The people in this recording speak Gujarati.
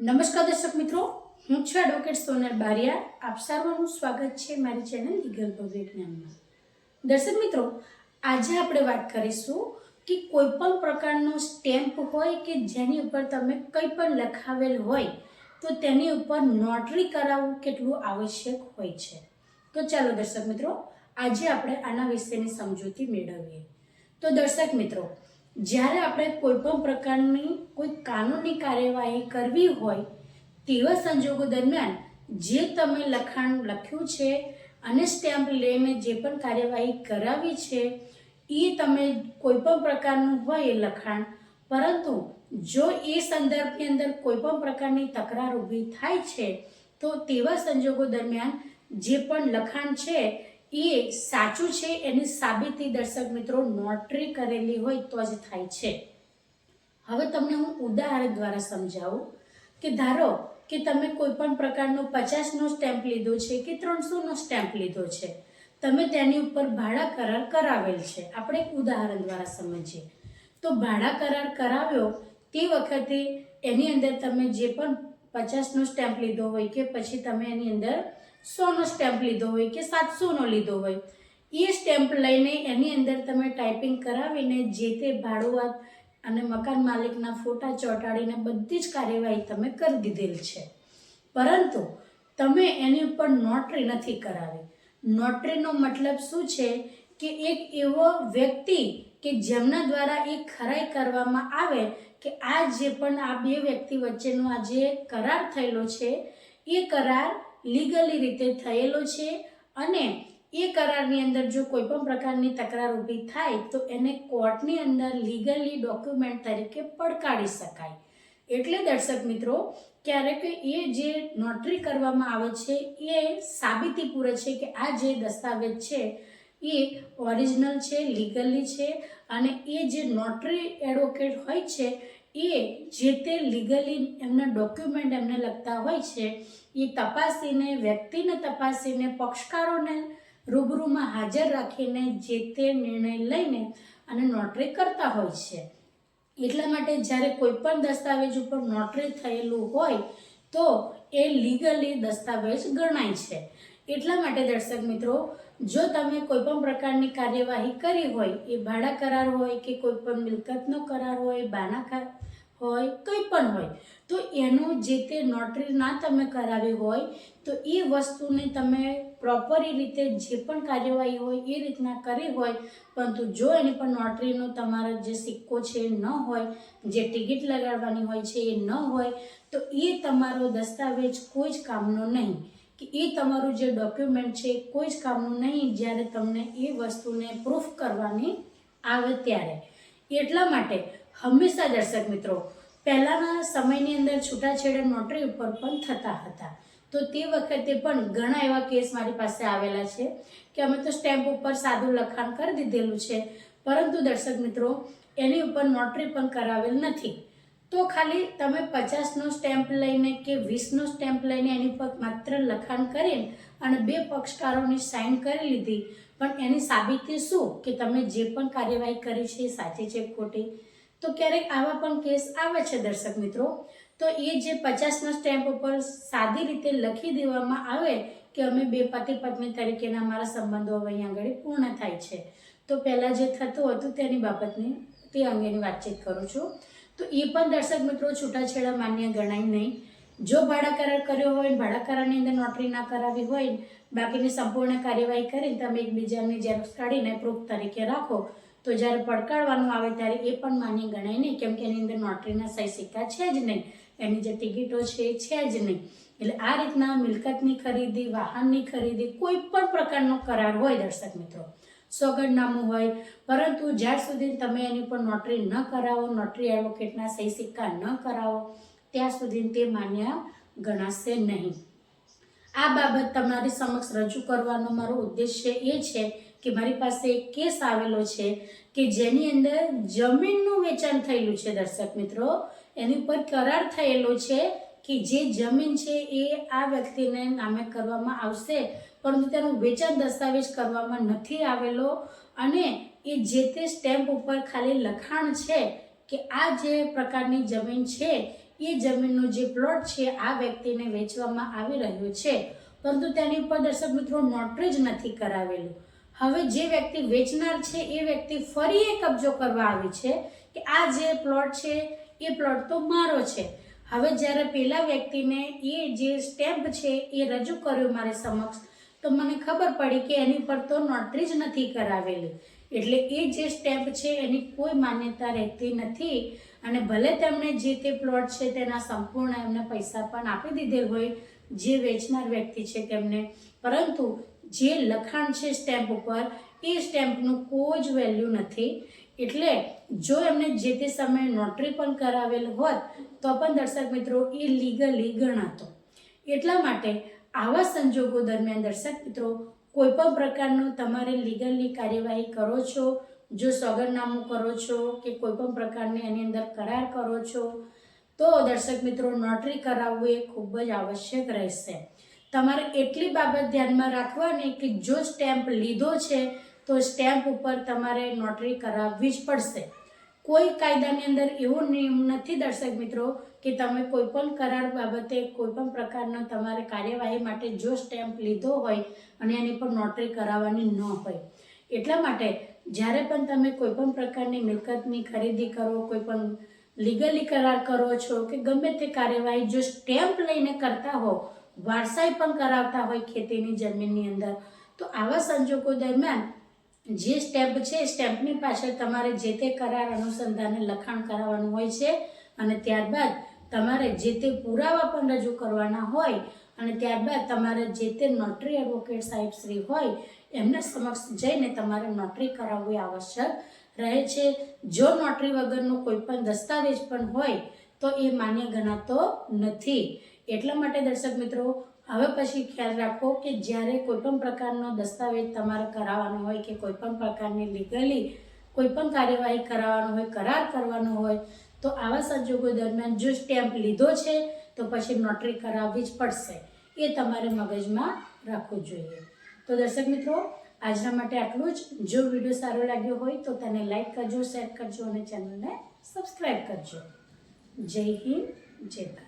નમસ્કાર દર્શક મિત્રો, હું છું એડવોકેટ સોનલ બારિયા. આપ સર્વનું સ્વાગત છે મારી ચેનલ લીગલ પબ્લિક જ્ઞાનમાં. દર્શક મિત્રો, આજે આપણે વાત કરીશું કે કોઈ પણ પ્રકારનો સ્ટેમ્પ હોય કે જેની ઉપર તમે કંઈ પણ લખાવેલ હોય, તો તેની ઉપર નોટરી કરાવવું કેટલું આવશ્યક હોય છે. તો ચાલો દર્શક મિત્રો, આજે આપણે આના વિશેની સમજૂતી મેળવીએ. તો દર્શક મિત્રો જ્યારે આપણે કોઈ પણ પ્રકારની કોઈ કાનૂની કાર્યવાહી કરવી હોય, તેવા સંજોગો દરમિયાન જે તમે લખાણ લખ્યું છે અને સ્ટેમ્પ લઈને જે પણ કાર્યવાહી કરાવી છે એ તમે કોઈ પણ પ્રકારનું હોય એ લખાણ. પરંતુ જો એ સંદર્ભની અંદર કોઈ પણ પ્રકારની તકરાર ઊભી થાય છે, તો તેવા સંજોગો દરમિયાન જે પણ લખાણ છે એ સાચું છે એની સાબિતી દર્શક મિત્રો નોટરી કરેલી હોય તો જ થાય છે. હવે તમને હું ઉદાહરણ દ્વારા સમજાવું કે ધારો કે તમે કોઈ પણ પ્રકારનો પચાસનો સ્ટેમ્પ લીધો છે કે ત્રણસોનો સ્ટેમ્પ લીધો છે, તમે તેની ઉપર ભાડા કરાર કરાવેલ છે. આપણે એક ઉદાહરણ દ્વારા સમજીએ. તો ભાડા કરાર કરાવ્યો તે વખતે એની અંદર તમે જે પણ પચાસનો સ્ટેમ્પ લીધો હોય કે પછી તમે એની અંદર સોનો સ્ટેમ્પ લીધો હોય કે સાતસોનો લીધો હોય, એ સ્ટેમ્પ લઈને એની અંદર તમે ટાઈપિંગ કરાવીને જે તે ભાડુઆત અને મકાન માલિકના ફોટા ચોંટાડીને બધી જ કાર્યવાહી તમે કરી દીધેલ છે. પરંતુ તમે એની ઉપર નોટરી નથી કરાવી. નોટરીનો મતલબ શું છે કે એક એવો વ્યક્તિ કે જેમના દ્વારા એ ખરાઈ કરવામાં આવે કે આ જે પણ આ બે વ્યક્તિ વચ્ચેનો આ જે કરાર થયેલો છે, એ કરાર લીગલી રીતે થયેલો છે અને એ કરારની અંદર જો કોઈ પણ પ્રકારની તકરાર ઊભી થાય તો એને કોર્ટની અંદર લીગલી ડોક્યુમેન્ટ તરીકે પડકારી શકાય. એટલે દર્શક મિત્રો, ક્યારેક એ જે નોટરી કરવામાં આવે છે એ સાબિતી પૂરે છે કે આ જે દસ્તાવેજ છે એ ઓરિજિનલ છે લીગલી છે અને એ જે નોટરી એડવોકેટ હોય છે એ જે તે લીગલી એમના ડોક્યુમેન્ટ એમને લગતા હોય છે, એ તપાસીને, વ્યક્તિને તપાસીને, પક્ષકારોને રૂબરૂમાં હાજર રાખીને જે તે નિર્ણય લઈને અને નોટરી કરતા હોય છે. એટલા માટે જ્યારે કોઈ પણ દસ્તાવેજ ઉપર નોટરી થયેલું હોય, તો એ લીગલી દસ્તાવેજ ગણાય છે. એટલા માટે દર્શક મિત્રો, જો તમે કોઈ પણ પ્રકારની કાર્યવાહી કરી હોય, એ ભાડા કરાર હોય કે કોઈ પણ મિલકતનો કરાર હોય, બાના હોય, કંઈ પણ હોય. તો એનું જે તે નોટરી ના તમે કરાવી હોય, તો એ વસ્તુને તમે પ્રોપરી રીતે જે પણ કાર્યવાહી હોય, એ રીતના કરી હોય. પરંતુ જો એની પર નોટરીનો તમારો જે સિક્કો છે એ ન હોય, જે ટિકિટ લગાડવાની હોય છે એ ન હોય, તો એ તમારો દસ્તાવેજ કોઈ જ કામનો નહીં. કે એ તમારું જે ડોક્યુમેન્ટ છે એ કોઈ જ કામનું નહીં જ્યારે તમને એ વસ્તુને પ્રૂફ કરવાની આવે ત્યારે. એટલા માટે હંમેશા દર્શક મિત્રો, પહેલાંના સમયની અંદર છૂટાછેડા નોટરી ઉપર પણ થતા હતા. તો તે વખતે પણ ઘણા એવા કેસ મારી પાસે આવેલા છે કે અમે તો સ્ટેમ્પ ઉપર સાદું લખાણ કરી દીધેલું છે, પરંતુ દર્શક મિત્રો, એની ઉપર નોટરી પણ કરાવેલ નથી. તો ખાલી તમે પચાસનો સ્ટેમ્પ લઈને કે વીસનો સ્ટેમ્પ લઈને એની પર માત્ર લખાણ કરીને અને બે પક્ષકારોની સાઇન કરી લીધી, પણ એની સાબિતી શું કે તમે જે પણ કાર્યવાહી કરી છે એ સાચી છે ખોટી? તો ક્યારેક આવા પણ કેસ આવે છે દર્શક મિત્રો? તો એ જે પચાસના સ્ટેમ્પ ઉપર સાદી રીતે લખી દેવામાં આવે કે અમે બે પતિ પત્ની તરીકેના અમારા સંબંધો હવે અહીંયા આગળ પૂર્ણ થાય છે. તો પહેલાં જે થતું હતું તેની બાબતની તે અંગેની વાતચીત કરું છું. તો એ પણ દર્શક મિત્રો છૂટાછેડા માન્ય ગણાય નહીં. જો ભાડા કરાર કર્યો હોય, ભાડા કરારની અંદર નોટરી ના કરાવી હોય, બાકીની સંપૂર્ણ કાર્યવાહી કરીને તમે એકબીજાની ઝેરોક્ષ કાઢીને પ્રૂફ તરીકે રાખો તો જ્યારે પડકારવાનું આવે ત્યારે એ પણ માન્ય ગણાય નહીં, કેમ કે એની અંદર નોટરીના સહી સિક્કા છે જ નહીં. એની જે ટિકિટો છે એ છે જ નહીં. એટલે આ રીતના મિલકતની ખરીદી, વાહનની ખરીદી કોઈ પણ પ્રકારનો કરાર હોય દર્શક મિત્રો. સોગંદનામું હોય, પરંતુ જ્યાર સુધી તમે એની ઉપર નોટરી ન કરાવો, નોટરી એડવોકેટના સહી સિક્કા ન કરાવો, ત્યાં સુધી તે માન્ય ગણાશે નહીં. આ બાબત તમારી સમક્ષ રજૂ કરવાનો મારો ઉદ્દેશ્ય એ છે કે મારી પાસે એક કેસ આવેલો છે કે જેની અંદર જમીનનું વેચાણ થયેલું છે, દર્શક મિત્રો. એની ઉપર કરાર થયેલો છે કે જે જમીન છે એ આ વ્યક્તિને નામે કરવામાં આવશે, પરંતુ તેનું વેચાણ દસ્તાવેજ કરવામાં નથી આવેલો. અને એ જે તે સ્ટેમ્પ ઉપર ખાલી લખાણ છે કે આ જે પ્રકારની જમીન છે, એ જમીનનો જે પ્લોટ છે, આ વ્યક્તિને વેચવામાં આવી રહ્યો છે. પરંતુ તેની ઉપર દર્શક મિત્રો નોટરી જ નથી કરાવેલું. હવે જે વ્યક્તિ વેચનાર છે, એ વ્યક્તિ ફરી એ કબજો કરવા આવી છે કે આ જે પ્લોટ છે, એ પ્લોટ તો મારો છે. હવે જ્યારે પેલા વ્યક્તિને એ જે સ્ટેમ્પ છે, એ રજૂ કર્યો મારી સમક્ષ, તો મને ખબર પડી કે એની પર તો નોટરી જ નથી કરાવેલી. એટલે એ જે સ્ટેમ્પ છે, એની કોઈ માન્યતા રહેતી નથી. અને ભલે તેમણે જે તે પ્લોટ છે, તેના સંપૂર્ણ એમને પૈસા પણ આપી દીધેલ હોય, જે વેચનાર વ્યક્તિ છે તેમને, પરંતુ જે લખાણ છે સ્ટેમ્પ ઉપર, એ સ્ટેમ્પનું કોઈ જ વેલ્યુ નથી. એટલે જો એમને જે તે સમયે નોટરી પણ કરાવેલ હોત, તો પણ દર્શક મિત્રો એ લીગલી ગણાતો. એટલા માટે આવા સંજોગો દરમિયાન દર્શક મિત્રો કોઈ પણ પ્રકારનું તમારે લીગલની કાર્યવાહી કરો છો, જો સોગંદનામું કરો છો કે કોઈ પણ પ્રકારની એની અંદર કરાર કરો છો, તો દર્શક મિત્રો નોટરી કરાવવું એ ખૂબ જ આવશ્યક રહેશે. તમારે એટલી બાબત ધ્યાનમાં રાખવાની કે જો સ્ટેમ્પ લીધો છે, તો સ્ટેમ્પ ઉપર તમારે નોટરી કરાવવી જ પડશે. કોઈ કાયદાની અંદર એવો નિયમ નથી દર્શક મિત્રો, કે તમે કોઈ પણ કરાર બાબતે કોઈ પણ પ્રકારનો તમારે કાર્યવાહી માટે જો સ્ટેમ્પ લીધો હોય અને એની પર નોટરી કરાવવાની ન હોય. એટલા માટે જ્યારે પણ તમે કોઈ પણ પ્રકારની મિલકતની ખરીદી કરો કોઈ પણ લીગલી કરાર કરો છો કે ગમે તે કાર્યવાહી જો સ્ટેમ્પ લઈને કરતા હો વારસાઈ પણ કરાવતા હોય ખેતીની જમીનની અંદર. તો આવા સંજોગો દરમિયાન જે સ્ટેમ્પ છે સ્ટેમ્પની પાછળ તમારે જે તે કરાર અનુસંધાને લખાણ કરાવવાનું હોય છે અને ત્યારબાદ તમારે જે તે પુરાવા પણ રજૂ કરવાના હોય અને ત્યારબાદ તમારે જે તે નોટરી એડવોકેટ સાહેબ શ્રી હોય એમના સમક્ષ જઈને તમારે નોટરી કરાવવી આવશ્યક રહે છે. જો નોટરી વગરનો કોઈ પણ દસ્તાવેજ પણ હોય તો એ માન્ય ગણાતો નથી. એટલા માટે દર્શક મિત્રો, હવે પછી ખ્યાલ રાખો કે જ્યારે કોઈ પણ પ્રકારનો દસ્તાવેજ તમારે કરાવવાનો હોય કે કોઈપણ પ્રકારની લીગલી કોઈ પણ કાર્યવાહી કરાવવાનો હોય, કરાર કરવાનો હોય, તો આવા સંજોગો દરમિયાન જો સ્ટેમ્પ લીધો છે, તો પછી નોટરી કરાવવી જ પડશે. એ તમારે મગજમાં રાખવું જોઈએ. તો દર્શક મિત્રો, આજના માટે આટલું જ. જો વીડિયો સારો લાગ્યો હોય તો તેને લાઈક કરજો, શેર કરજો અને ચેનલને સબસ્ક્રાઈબ કરજો. જય હિન્દ, જય ભારત.